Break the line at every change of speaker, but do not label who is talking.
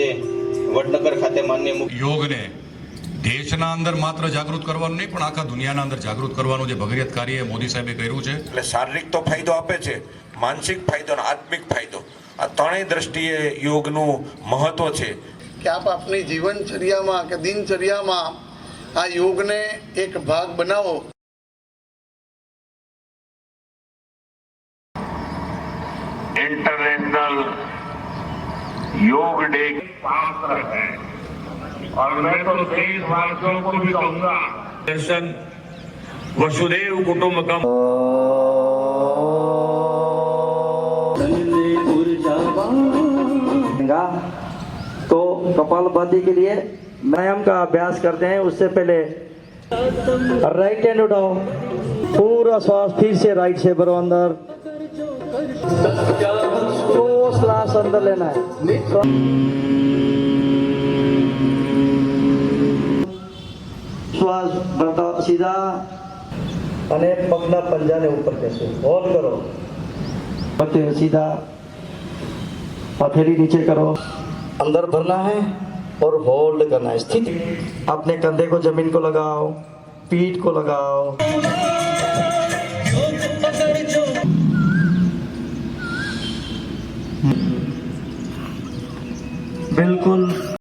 આજે વડનગર ખાતે માન્ય
યોગને દેશના અંદર માત્ર જાગૃત કરવાનું નહીં પણ આખા દુનિયાના અંદર જાગૃત કરવાનું જે ભગીરથ કાર્ય મોદી સાહેબે કર્યું છે.
એટલે શારીરિક તો ફાયદો આપે છે માનસિક ફાયદો અને આત્મિક ફાયદો. આ ત્રણેય દ્રષ્ટિએ યોગનું મહત્વ છે.
કે આપ આપની જીવનચર્યામાં કે દિનચર્યામાં આ યોગને એક ભાગ બનાવો.
ઇન્ટરનેટ योग डे पात्र है और मैं तो देशवासियों को भी कहूँगा, दर्शन वसुदेव कुटुंबकम
रहेगा तो कपालभाति के लिए व्यायाम का अभ्यास करते हैं, उससे पहले राइट हैंड उठाओ। पूरा श्वास फिर से राइट से भरो अंदर। श्वास अंदर लेना है શ્વાસ ભરતા સીધા અને પગના પંજાને ઉપર કહેશો હોલ્ડ કરો पत्ते सीधा हथेली नीचे करो अंदर भरना है और होल्ड करना है स्थिति अपने कंधे को जमीन को लगाओ पीठ को लगाओ बिल्कुल